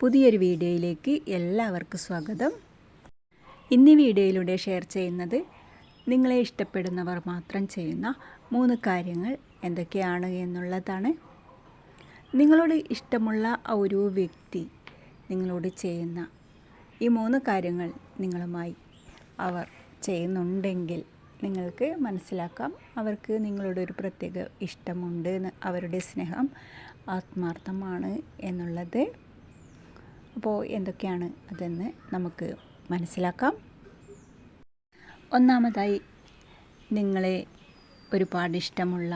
പുതിയൊരു വീഡിയോയിലേക്ക് എല്ലാവർക്കും സ്വാഗതം. ഇന്ന് വീഡിയോയിലൂടെ ഷെയർ ചെയ്യുന്നത് നിങ്ങളെ ഇഷ്ടപ്പെടുന്നവർ മാത്രം ചെയ്യുന്ന മൂന്ന് കാര്യങ്ങൾ എന്തൊക്കെയാണ് എന്നുള്ളതാണ്. നിങ്ങളോട് ഇഷ്ടമുള്ള ഒരു വ്യക്തി നിങ്ങളോട് ചെയ്യുന്ന ഈ മൂന്ന് കാര്യങ്ങൾ നിങ്ങളുമായി അവർ ചെയ്യുന്നുണ്ടെങ്കിൽ നിങ്ങൾക്ക് മനസ്സിലാക്കാം. അവർക്ക് നിങ്ങളോട് ഒരു പ്രത്യേക ഇഷ്ടമുണ്ട് അവരുടെ സ്നേഹം ആത്മാർത്ഥമാണ് എന്നുള്ളത്. അപ്പോൾ എന്തൊക്കെയാണ് അതെന്ന് നമുക്ക് മനസ്സിലാക്കാം. ഒന്നാമതായി നിങ്ങളെ ഒരുപാട് ഇഷ്ടമുള്ള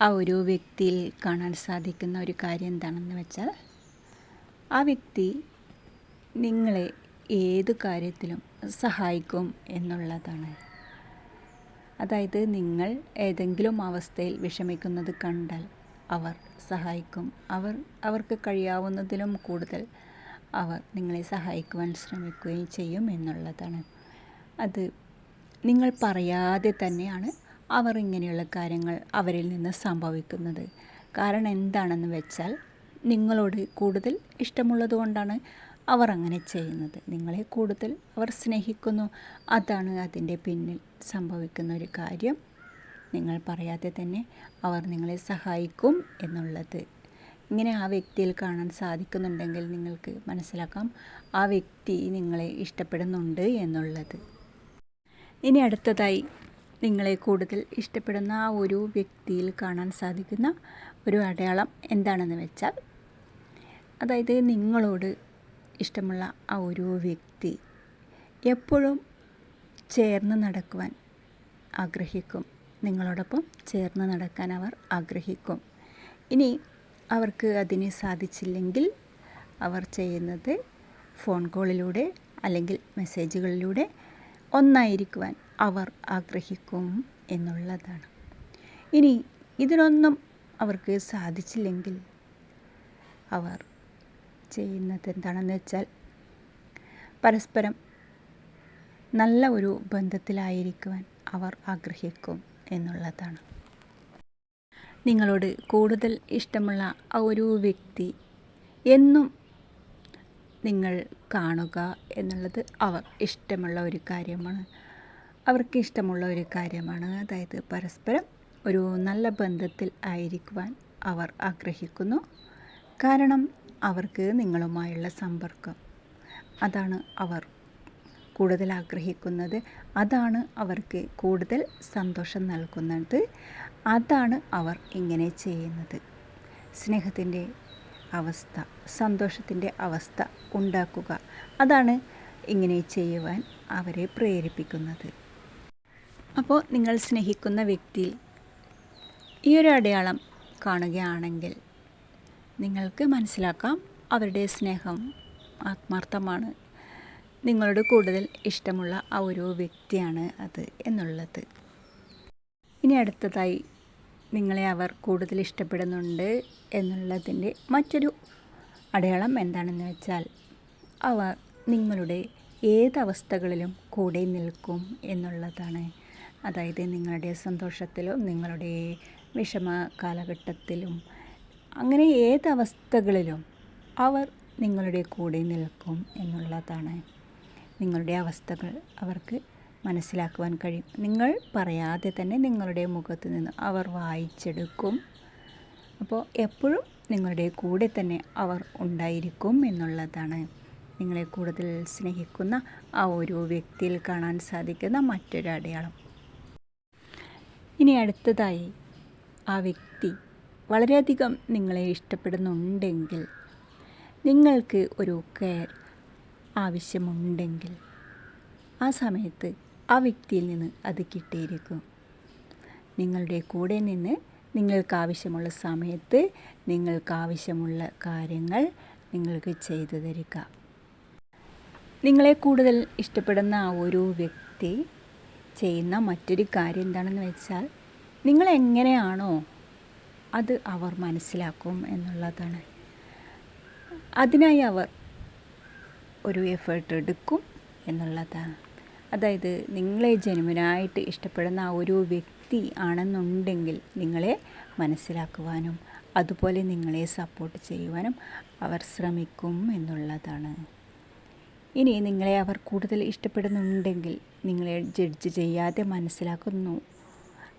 ആ ഒരു വ്യക്തിയിൽ കാണാൻ സാധിക്കുന്ന ഒരു കാര്യം എന്താണെന്ന് വെച്ചാൽ ആ വ്യക്തി നിങ്ങളെ ഏത് കാര്യത്തിലും സഹായിക്കും എന്നുള്ളതാണ്. അതായത് നിങ്ങൾ ഏതെങ്കിലും അവസ്ഥയിൽ വിഷമിക്കുന്നത് കണ്ടാൽ അവർ സഹായിക്കും. അവർ അവർക്ക് കഴിയാവുന്നതിലും കൂടുതൽ അവർ നിങ്ങളെ സഹായിക്കുവാൻ ശ്രമിക്കുകയും ചെയ്യും എന്നുള്ളതാണ്. അത് നിങ്ങൾ പറയാതെ തന്നെയാണ് അവർ ഇങ്ങനെയുള്ള കാര്യങ്ങൾ അവരിൽ നിന്ന് സംഭവിക്കുന്നത്. കാരണം എന്താണെന്ന് വെച്ചാൽ നിങ്ങളോട് കൂടുതൽ ഇഷ്ടമുള്ളത് കൊണ്ടാണ് അവർ അങ്ങനെ ചെയ്യുന്നത്. നിങ്ങളെ കൂടുതൽ അവർ സ്നേഹിക്കുന്നു. അതാണ് അതിന്റെ പിന്നിൽ സംഭവിക്കുന്ന ഒരു കാര്യം. നിങ്ങൾ പറയാതെ തന്നെ അവർ നിങ്ങളെ സഹായിക്കും എന്നുള്ളത്. ഇങ്ങനെ ആ വ്യക്തിയിൽ കാണാൻ സാധിക്കുന്നുണ്ടെങ്കിൽ നിങ്ങൾക്ക് മനസ്സിലാക്കാം ആ വ്യക്തി നിങ്ങളെ ഇഷ്ടപ്പെടുന്നുണ്ട് എന്നുള്ളത്. ഇനി അടുത്തതായി നിങ്ങളെ കൂടുതൽ ഇഷ്ടപ്പെടുന്ന ആ ഒരു വ്യക്തിയിൽ കാണാൻ സാധിക്കുന്ന ഒരു അടയാളം എന്താണെന്ന് വെച്ചാൽ അതായത് നിങ്ങളോട് ഇഷ്ടമുള്ള ആ ഒരു വ്യക്തി എപ്പോഴും ചേർന്ന് നടക്കുവാൻ ആഗ്രഹിക്കും. നിങ്ങളോടൊപ്പം ചേർന്ന് നടക്കാൻ അവർ ആഗ്രഹിക്കും. ഇനി അവർക്ക് അതിന് സാധിച്ചില്ലെങ്കിൽ അവർ ചെയ്യുന്നത് ഫോൺ കോളിലൂടെ അല്ലെങ്കിൽ മെസ്സേജുകളിലൂടെ ഒന്നായിരിക്കുവാൻ അവർ ആഗ്രഹിക്കും എന്നുള്ളതാണ്. ഇനി ഇതിനൊന്നും അവർക്ക് സാധിച്ചില്ലെങ്കിൽ അവർ ചെയ്യുന്നത് എന്താണെന്ന് വെച്ചാൽ പരസ്പരം നല്ല ഒരു ബന്ധത്തിലായിരിക്കുവാൻ അവർ ആഗ്രഹിക്കും എന്നുള്ളതാണ്. നിങ്ങളോട് കൂടുതൽ ഇഷ്ടമുള്ള ഒരു വ്യക്തി എന്നും നിങ്ങൾ കാണുക എന്നുള്ളത് അവർ ഇഷ്ടമുള്ള ഒരു കാര്യമാണ്. അവർക്ക് ഇഷ്ടമുള്ള ഒരു കാര്യമാണ്. അതായത് പരസ്പരം ഒരു നല്ല ബന്ധത്തിൽ ആയിരിക്കുവാൻ അവർ ആഗ്രഹിക്കുന്നു. കാരണം അവർക്ക് നിങ്ങളുമായുള്ള സമ്പർക്കം. അതാണ് അവർ കൂടുതൽ ആഗ്രഹിക്കുന്നത്. അതാണ് അവർക്ക് കൂടുതൽ സന്തോഷം നൽകുന്നത്. അതാണ് അവർ ഇങ്ങനെ ചെയ്യുന്നത്. സ്നേഹത്തിന്റെ അവസ്ഥ സന്തോഷത്തിന്റെ അവസ്ഥ ഉണ്ടാക്കുക. അതാണ് ഇങ്ങനെ ചെയ്യുവാൻ അവരെ പ്രേരിപ്പിക്കുന്നത്. അപ്പോൾ നിങ്ങൾ സ്നേഹിക്കുന്ന വ്യക്തിയിൽ ഈ ഒരു അടയാളം കാണുകയാണെങ്കിൽ നിങ്ങൾക്ക് മനസ്സിലാക്കാം അവരുടെ സ്നേഹം ആത്മാർത്ഥമാണ് നിങ്ങളോട് കൂടുതൽ ഇഷ്ടമുള്ള ആ ഒരു വ്യക്തിയാണ് അത് എന്നുള്ളത്. ഇനി അടുത്തതായി നിങ്ങളെ അവർ കൂടുതൽ ഇഷ്ടപ്പെടുന്നുണ്ട് എന്നുള്ളതിന്റെ മറ്റൊരു അടയാളം എന്താണെന്ന് വെച്ചാൽ അവർ നിങ്ങളുടെ ഏതവസ്ഥകളിലും കൂടെ നിൽക്കും എന്നുള്ളതാണ്. അതായത് നിങ്ങളുടെ സന്തോഷത്തിലും നിങ്ങളുടെ വിഷമ കാലഘട്ടത്തിലും അങ്ങനെ ഏതവസ്ഥകളിലും അവർ നിങ്ങളുടെ കൂടെ നിൽക്കും എന്നുള്ളതാണ്. നിങ്ങളുടെ അവസ്ഥകൾ അവർക്ക് മനസ്സിലാക്കുവാൻ കഴിയും. നിങ്ങൾ പറയാതെ തന്നെ നിങ്ങളുടെ മുഖത്ത് നിന്ന് അവർ വായിച്ചെടുക്കും. അപ്പോൾ എപ്പോഴും നിങ്ങളുടെ കൂടെ തന്നെ അവർ ഉണ്ടായിരിക്കും എന്നുള്ളതാണ് നിങ്ങളെ കൂടുതൽ സ്നേഹിക്കുന്ന ആ ഒരു വ്യക്തിയിൽ കാണാൻ സാധിക്കുന്ന മറ്റൊരു അടയാളം. ഇനി അടുത്തതായി ആ വ്യക്തി വളരെയധികം നിങ്ങളെ ഇഷ്ടപ്പെടുന്നുണ്ടെങ്കിൽ നിങ്ങൾക്ക് ഒരു കെയർ ആവശ്യമുണ്ടെങ്കിൽ ആ സമയത്ത് ആ വ്യക്തിയിൽ നിന്ന് അത് കിട്ടിയിരിക്കും. നിങ്ങളുടെ കൂടെ നിന്ന് നിങ്ങൾക്ക് ആവശ്യമുള്ള സമയത്ത് നിങ്ങൾക്ക് ആവശ്യമുള്ള കാര്യങ്ങൾ നിങ്ങൾക്ക് ചെയ്തു തരിക. നിങ്ങളെ കൂടുതൽ ഇഷ്ടപ്പെടുന്ന ആ ഒരു വ്യക്തി ചെയ്യുന്ന മറ്റൊരു കാര്യം എന്താണെന്ന് വെച്ചാൽ നിങ്ങൾ എങ്ങനെയാണോ അത് അവർ മനസ്സിലാക്കും എന്നുള്ളതാണ്. അതിനായി അവർ ഒരു എഫേർട്ട് എടുക്കും എന്നുള്ളതാണ്. അതായത് നിങ്ങളെ ജനുവിനായിട്ട് ഇഷ്ടപ്പെടുന്ന ആ ഒരു വ്യക്തി ആണെന്നുണ്ടെങ്കിൽ നിങ്ങളെ മനസ്സിലാക്കുവാനും അതുപോലെ നിങ്ങളെ സപ്പോർട്ട് ചെയ്യുവാനും അവർ ശ്രമിക്കും എന്നുള്ളതാണ്. ഇനി നിങ്ങളെ അവർ കൂടുതൽ ഇഷ്ടപ്പെടുന്നുണ്ടെങ്കിൽ നിങ്ങളെ ജഡ്ജ് ചെയ്യാതെ മനസ്സിലാക്കുന്നു.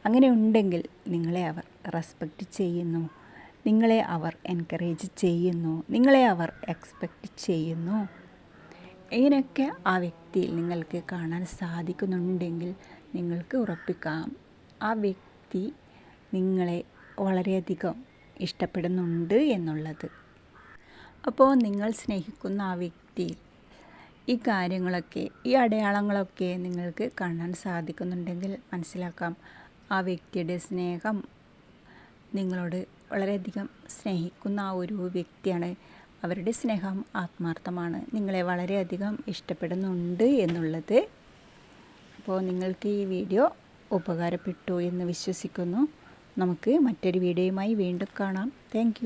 അങ്ങനെ ഉണ്ടെങ്കിൽ നിങ്ങളെ അവർ റെസ്പെക്റ്റ് ചെയ്യുന്നു. നിങ്ങളെ അവർ എൻകറേജ് ചെയ്യുന്നു. നിങ്ങളെ അവർ എക്സ്പെക്റ്റ് ചെയ്യുന്നു. ഇങ്ങനെയൊക്കെ ആ വ്യക്തിയിൽ നിങ്ങൾക്ക് കാണാൻ സാധിക്കുന്നുണ്ടെങ്കിൽ നിങ്ങൾക്ക് ഉറപ്പിക്കാം. ആ വ്യക്തി നിങ്ങളെ വളരെയധികം ഇഷ്ടപ്പെടുന്നുണ്ട് എന്നുള്ളത്. അപ്പോൾ നിങ്ങൾ സ്നേഹിക്കുന്ന ആ വ്യക്തി ഈ കാര്യങ്ങളൊക്കെ ഈ അടയാളങ്ങളൊക്കെ നിങ്ങൾക്ക് കാണാൻ സാധിക്കുന്നുണ്ടെങ്കിൽ മനസ്സിലാക്കാം. ആ വ്യക്തിയുടെ സ്നേഹം നിങ്ങളോട് വളരെയധികം സ്നേഹിക്കുന്ന ആ ഒരു വ്യക്തിയാണ് അവരുടെ സ്നേഹം ആത്മാർത്ഥമാണ്. നിങ്ങളെ വളരെയധികം ഇഷ്ടപ്പെടുന്നുണ്ട് എന്നുള്ളത്. അപ്പോൾ നിങ്ങൾക്ക് ഈ വീഡിയോ ഉപകാരപ്പെട്ടു എന്ന് വിശ്വസിക്കുന്നു. നമുക്ക് മറ്റൊരു വീഡിയോയുമായി വീണ്ടും കാണാം. താങ്ക്